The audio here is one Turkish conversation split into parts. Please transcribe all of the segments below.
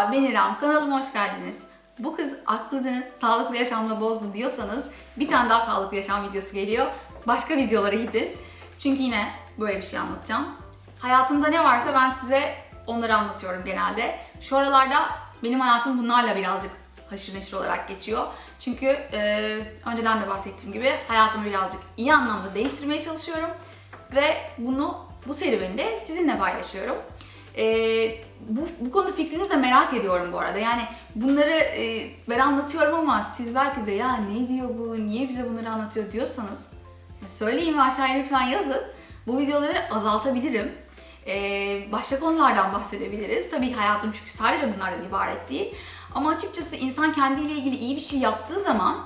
Merhaba ben İrem, kanalıma hoş geldiniz. Bu kız aklını sağlıklı yaşamla bozdu diyorsanız bir tane daha sağlıklı yaşam videosu geliyor. Başka videolara gidin. Çünkü yine böyle bir şey anlatacağım. Hayatımda ne varsa ben size onları anlatıyorum genelde. Şu aralarda benim hayatım bunlarla birazcık haşır neşir olarak geçiyor. Çünkü e, önceden de bahsettiğim gibi hayatımı birazcık iyi anlamda değiştirmeye çalışıyorum. Ve bunu bu serüveni de sizinle paylaşıyorum. Ee, bu, bu konuda fikrinizi de merak ediyorum bu arada. Yani bunları e, ben anlatıyorum ama siz belki de ya ne diyor bu, niye bize bunları anlatıyor diyorsanız ya söyleyin ve aşağıya lütfen yazın. Bu videoları azaltabilirim. Ee, başka konulardan bahsedebiliriz. Tabii hayatım çünkü sadece bunlardan ibaret değil. Ama açıkçası insan kendiyle ilgili iyi bir şey yaptığı zaman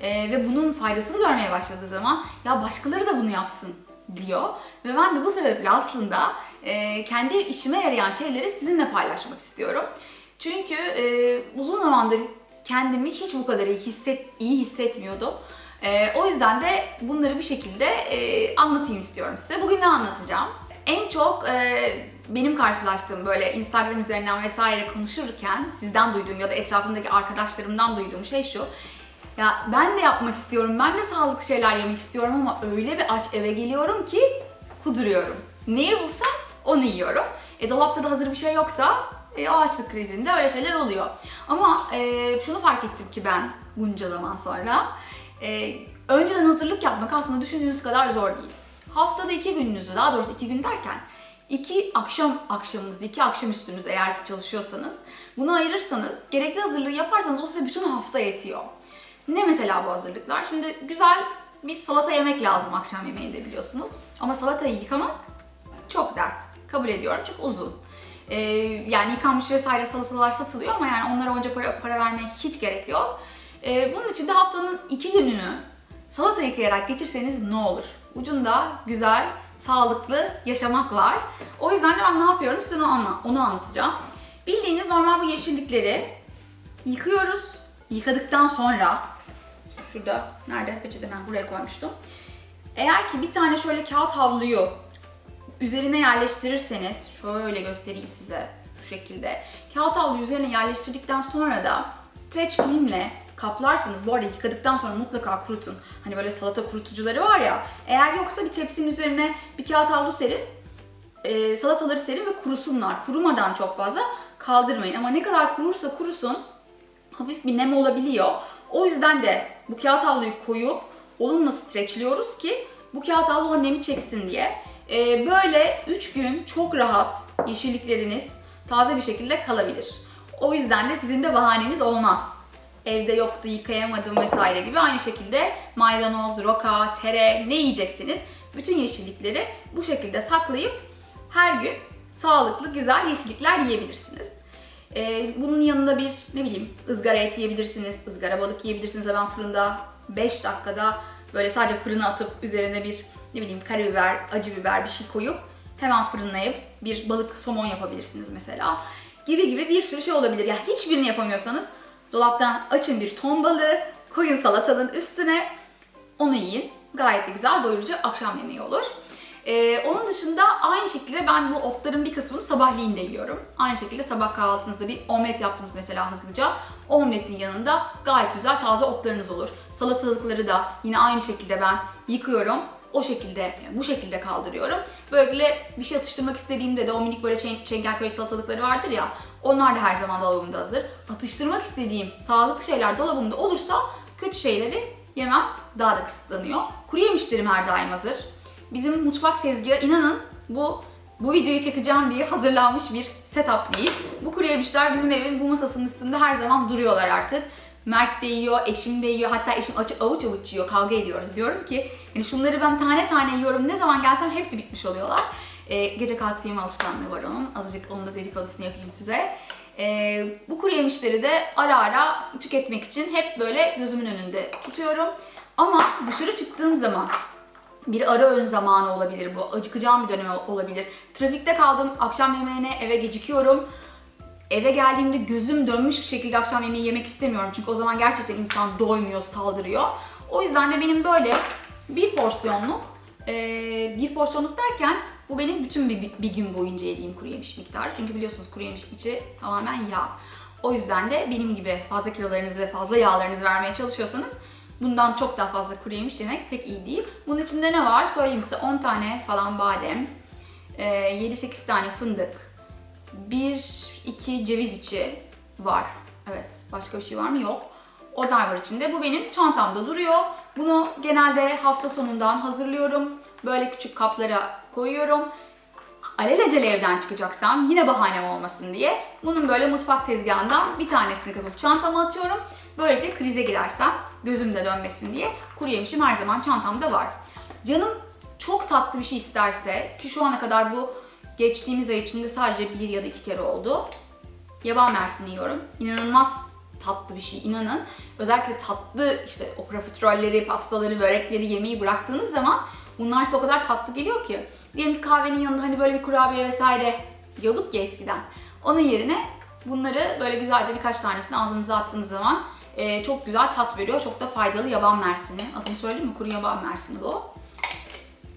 e, ve bunun faydasını görmeye başladığı zaman ya başkaları da bunu yapsın diyor. Ve ben de bu sebeple aslında e, kendi işime yarayan şeyleri sizinle paylaşmak istiyorum. Çünkü e, uzun zamandır kendimi hiç bu kadar iyi, hisset, iyi hissetmiyordum. E, o yüzden de bunları bir şekilde e, anlatayım istiyorum size. Bugün ne anlatacağım? En çok e, benim karşılaştığım böyle Instagram üzerinden vesaire konuşurken sizden duyduğum ya da etrafımdaki arkadaşlarımdan duyduğum şey şu. Ya ben de yapmak istiyorum, ben de sağlıklı şeyler yemek istiyorum ama öyle bir aç eve geliyorum ki kuduruyorum. Neyi bulsam onu yiyorum. E dolapta da hazır bir şey yoksa e, o açlık krizinde öyle şeyler oluyor. Ama e, şunu fark ettim ki ben bunca zaman sonra e, önceden hazırlık yapmak aslında düşündüğünüz kadar zor değil. Haftada iki gününüzü, daha doğrusu iki gün derken iki akşam akşamınızda, iki akşam üstünüz eğer ki çalışıyorsanız bunu ayırırsanız, gerekli hazırlığı yaparsanız o size bütün hafta yetiyor. Ne mesela bu hazırlıklar? Şimdi güzel bir salata yemek lazım akşam yemeğinde biliyorsunuz. Ama salatayı yıkamak çok dert. Kabul ediyorum çünkü uzun. Ee, yani yıkanmış vesaire salatalar satılıyor ama yani onlara önce para, para vermeye hiç gerek yok. Ee, bunun için de haftanın iki gününü salata yıkayarak geçirseniz ne olur? Ucunda güzel, sağlıklı yaşamak var. O yüzden de ben ne yapıyorum size onu, onu anlatacağım. Bildiğiniz normal bu yeşillikleri yıkıyoruz. Yıkadıktan sonra şurada nerede peçete ben buraya koymuştum. Eğer ki bir tane şöyle kağıt havluyu üzerine yerleştirirseniz şöyle göstereyim size şu şekilde. Kağıt havluyu üzerine yerleştirdikten sonra da streç filmle kaplarsınız. Bu arada yıkadıktan sonra mutlaka kurutun. Hani böyle salata kurutucuları var ya. Eğer yoksa bir tepsinin üzerine bir kağıt havlu serin. e, salataları serin ve kurusunlar. Kurumadan çok fazla kaldırmayın. Ama ne kadar kurursa kurusun hafif bir nem olabiliyor. O yüzden de bu kağıt havluyu koyup onunla streçliyoruz ki bu kağıt havlu o nemi çeksin diye. Ee, böyle 3 gün çok rahat yeşillikleriniz taze bir şekilde kalabilir. O yüzden de sizin de bahaneniz olmaz. Evde yoktu, yıkayamadım vesaire gibi aynı şekilde maydanoz, roka, tere ne yiyeceksiniz bütün yeşillikleri bu şekilde saklayıp her gün sağlıklı güzel yeşillikler yiyebilirsiniz. Ee, bunun yanında bir ne bileyim ızgara et yiyebilirsiniz, ızgara balık yiyebilirsiniz. Hemen fırında 5 dakikada böyle sadece fırına atıp üzerine bir ne bileyim karabiber, acı biber bir şey koyup hemen fırınlayıp bir balık somon yapabilirsiniz mesela. Gibi gibi bir sürü şey olabilir. Ya hiçbirini yapamıyorsanız dolaptan açın bir ton balığı, koyun salatanın üstüne onu yiyin. Gayet de güzel doyurucu akşam yemeği olur. Ee, onun dışında aynı şekilde ben bu otların bir kısmını sabahleyin de yiyorum. Aynı şekilde sabah kahvaltınızda bir omlet yaptınız mesela hızlıca. Omletin yanında gayet güzel taze otlarınız olur. Salatalıkları da yine aynı şekilde ben yıkıyorum. O şekilde, bu şekilde kaldırıyorum. Böylelikle bir şey atıştırmak istediğimde de o minik böyle çeng çengelköy salatalıkları vardır ya. Onlar da her zaman dolabımda hazır. Atıştırmak istediğim sağlıklı şeyler dolabımda olursa kötü şeyleri yemem daha da kısıtlanıyor. Kuru yemişlerim her daim hazır. Bizim mutfak tezgahı inanın bu bu videoyu çekeceğim diye hazırlanmış bir setup değil. Bu kuru yemişler bizim evin bu masasının üstünde her zaman duruyorlar artık. Mert de yiyor, eşim de yiyor. Hatta eşim avuç avuç yiyor. Kavga ediyoruz. Diyorum ki yani şunları ben tane tane yiyorum. Ne zaman gelsem hepsi bitmiş oluyorlar. Ee, gece kalkıp yeme alışkanlığı var onun. Azıcık onun da dedikodusunu yapayım size. Ee, bu kuru yemişleri de ara ara tüketmek için hep böyle gözümün önünde tutuyorum. Ama dışarı çıktığım zaman bir ara öğün zamanı olabilir bu. Acıkacağım bir dönem olabilir. Trafikte kaldım, akşam yemeğine eve gecikiyorum. Eve geldiğimde gözüm dönmüş bir şekilde akşam yemeği yemek istemiyorum. Çünkü o zaman gerçekten insan doymuyor, saldırıyor. O yüzden de benim böyle bir porsiyonluk, eee, bir porsiyonluk derken bu benim bütün bir, bir gün boyunca yediğim kuru yemiş miktarı. Çünkü biliyorsunuz kuru yemiş içi tamamen yağ. O yüzden de benim gibi fazla kilolarınızı ve fazla yağlarınızı vermeye çalışıyorsanız bundan çok daha fazla kuru yemiş yemek pek iyi değil. Bunun içinde ne var? Söyleyeyim size 10 tane falan badem, e, 7-8 tane fındık, 1-2 ceviz içi var. Evet, başka bir şey var mı? Yok. Onlar var içinde. Bu benim çantamda duruyor. Bunu genelde hafta sonundan hazırlıyorum. Böyle küçük kaplara koyuyorum. Alelacele evden çıkacaksam yine bahanem olmasın diye bunun böyle mutfak tezgahından bir tanesini kapıp çantama atıyorum. Böylelikle krize girersem gözüm de dönmesin diye kuru yemişim her zaman çantamda var. Canım çok tatlı bir şey isterse ki şu ana kadar bu geçtiğimiz ay içinde sadece bir ya da iki kere oldu. Yaban mersini yiyorum. İnanılmaz tatlı bir şey inanın. Özellikle tatlı işte o profiterolleri, pastaları, börekleri yemeyi bıraktığınız zaman bunlar size o kadar tatlı geliyor ki. Diyelim ki kahvenin yanında hani böyle bir kurabiye vesaire yiyorduk ya eskiden. Onun yerine bunları böyle güzelce birkaç tanesini ağzınıza attığınız zaman e, çok güzel tat veriyor. Çok da faydalı yaban mersini. Adını söyledim mi? Kuru yaban mersini bu.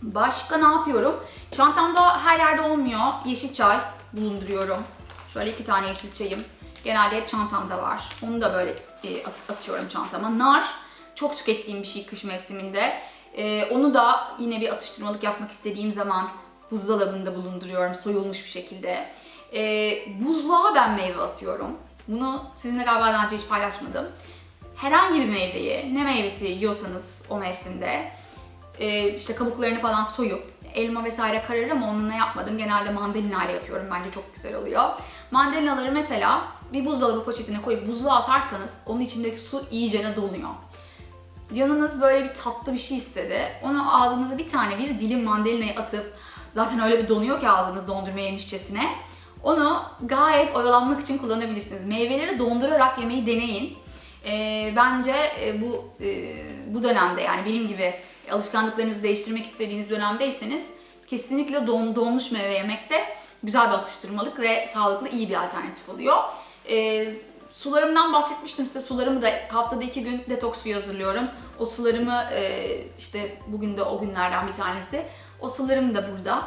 Başka ne yapıyorum? Çantamda her yerde olmuyor. Yeşil çay bulunduruyorum. Şöyle iki tane yeşil çayım. Genelde hep çantamda var. Onu da böyle e, at- atıyorum çantama. Nar çok tükettiğim bir şey kış mevsiminde. E, onu da yine bir atıştırmalık yapmak istediğim zaman buzdolabında bulunduruyorum soyulmuş bir şekilde. E, buzluğa ben meyve atıyorum. Bunu sizinle galiba daha önce hiç paylaşmadım. Herhangi bir meyveyi, ne meyvesi yiyorsanız o mevsimde işte kabuklarını falan soyup elma vesaire kararır ama onunla yapmadım. Genelde mandalina yapıyorum. Bence çok güzel oluyor. Mandalinaları mesela bir buzdolabı poşetine koyup buzluğa atarsanız onun içindeki su iyicene donuyor. Yanınız böyle bir tatlı bir şey istedi. Onu ağzınıza bir tane bir dilim mandalinayı atıp zaten öyle bir donuyor ki ağzınız dondurma yemişçesine. Onu gayet oyalanmak için kullanabilirsiniz. Meyveleri dondurarak yemeyi deneyin. Ee, bence e, bu e, bu dönemde yani benim gibi alışkanlıklarınızı değiştirmek istediğiniz dönemdeyseniz kesinlikle don, donmuş meyve yemek de güzel bir atıştırmalık ve sağlıklı iyi bir alternatif oluyor. Ee, sularımdan bahsetmiştim size. Sularımı da haftada iki gün detoks suyu hazırlıyorum. O sularımı e, işte bugün de o günlerden bir tanesi. O sularım da burada.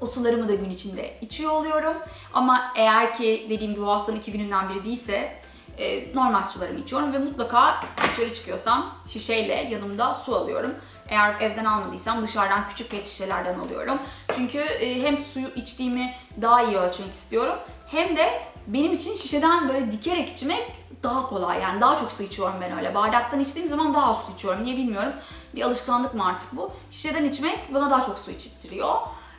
O sularımı da gün içinde içiyor oluyorum. Ama eğer ki dediğim gibi bu haftanın iki gününden biri değilse e, normal sularımı içiyorum ve mutlaka dışarı çıkıyorsam şişeyle yanımda su alıyorum. Eğer evden almadıysam dışarıdan küçük pet şişelerden alıyorum. Çünkü e, hem suyu içtiğimi daha iyi ölçmek istiyorum. Hem de benim için şişeden böyle dikerek içmek daha kolay. Yani daha çok su içiyorum ben öyle. Bardaktan içtiğim zaman daha az su içiyorum. Niye bilmiyorum. Bir alışkanlık mı artık bu? Şişeden içmek bana daha çok su içittiriyor.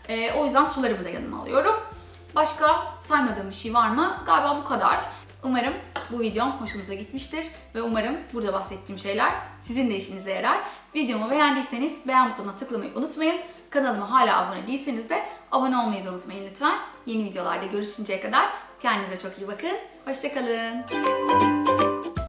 E, o yüzden sularımı da yanıma alıyorum. Başka saymadığım bir şey var mı? Galiba bu kadar. Umarım bu videom hoşunuza gitmiştir ve umarım burada bahsettiğim şeyler sizin de işinize yarar. Videomu beğendiyseniz beğen butonuna tıklamayı unutmayın. Kanalıma hala abone değilseniz de abone olmayı da unutmayın lütfen. Yeni videolarda görüşünceye kadar kendinize çok iyi bakın. Hoşçakalın.